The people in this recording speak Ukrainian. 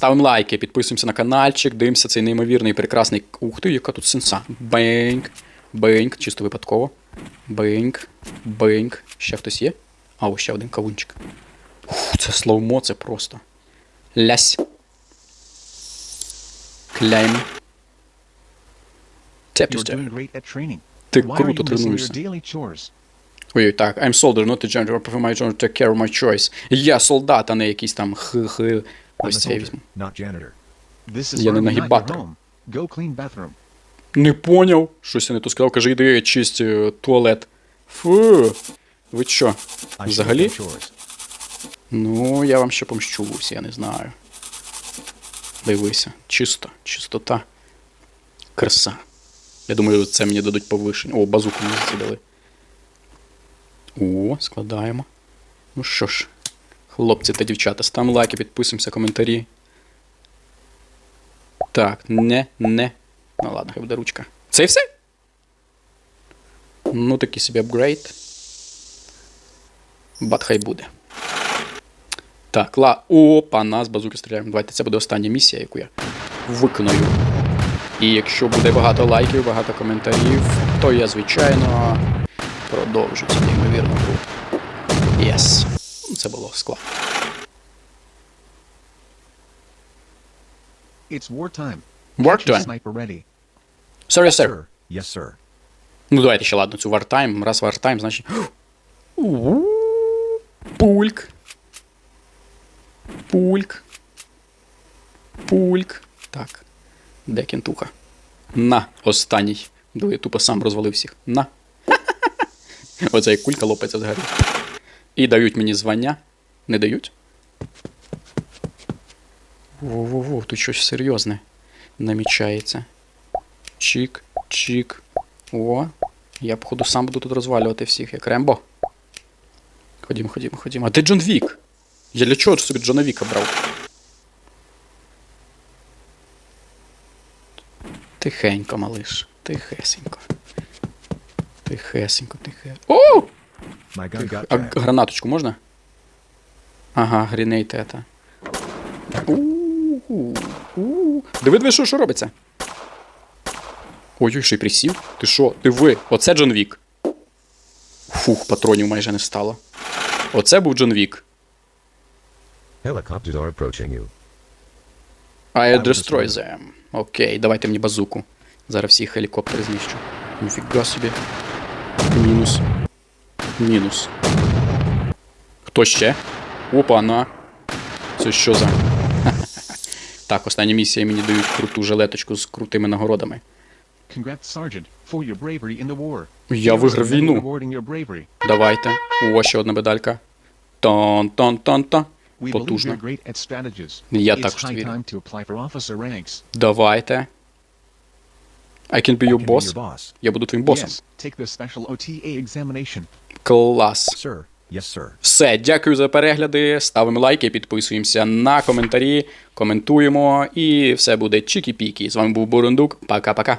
Ставимо лайки, підписуємося на каналчик, дивимося цей неймовірний прекрасний. Ух ти, яка тут сенса. Беньк. Беньк, чисто випадково. Беньк. Беньк. Ще хтось є? А, ось ще один кавунчик. Ух, це слоумо, це просто. Лясь. Кляйм. Ти круто тренуєшся. Ой, так, I'm soldier, not a prefer my take care of my choice. Я солдат, а не якийсь там х-х. Ось це я візьму. не нагибатор. Не поняв. Щось я не то сказав. Каже, йди чисть е, туалет. Фу. Ви що? Взагалі? Ну, я вам ще помщуся, я не знаю. Дивися. Чисто, чистота. Краса. Я думаю, це мені дадуть повишення. О, базуку мені дали. О, складаємо. Ну що ж, хлопці та дівчата, ставимо лайки, підписуємося, коментарі. Так, не, не. Ну ладно, хай буде ручка. Це і все? Ну, такий собі апгрейд. Бат хай буде. Так, ла. Опа, нас базуки стріляємо. Давайте це буде остання місія, яку я виконую. І якщо буде багато лайків, багато коментарів, то я, звичайно, продовжу цю неймовірну гру. Єс. Це було складно. It's wartime. Get your time. sniper ready. Sorry, sir. Sir. Yes, sir. Ну, давайте ще ладно, цю вартайм. Раз вартайм, значить. Пульк. Пульк. Пульк. Так. Де кентуха? На, останній. Диви, я тупо сам розвалив всіх. На. Оце як кулька лопається згорі. І дають мені звання. Не дають? Во-во-во, тут щось серйозне намічається. Чик, чик. О, я, походу, сам буду тут розвалювати всіх, як Рембо. Ходімо, ходімо, ходімо. А де Джон Вік? Я для чого собі Джона Віка брав? Тихенько, малиш. Тихесенько. Тихесенько, тихе. О! А гранаточку можна? Ага, грінейт. У. Диви, диви, що, що робиться? Ой-ой, ще й присів. Ти що? Диви, оце Джон Вік. Фух, патронів майже не стало. Оце був Джон Вік. Helicopters are approaching you. I destroy them. Окей, давайте мені базуку. Зараз всі гелікоптери знищу. Ніфіга собі. Мінус. Мінус. Хто ще? Опа, на. Це що за. Так, остання місія мені дають круту жилеточку з крутими нагородами. Я виграв війну. Давайте. О, ще одна медалька. Тон-тон-тон-тон. We believe Потужно. you're great at strategies. Я також вірю. Давайте. I can be your boss. Я буду твоїм босом. Клас. Sir. Yes, sir. Все, дякую за перегляди. Ставимо лайки, підписуємося на коментарі, коментуємо, і все буде чікі-пікі. З вами був Бурундук. Пока-пока.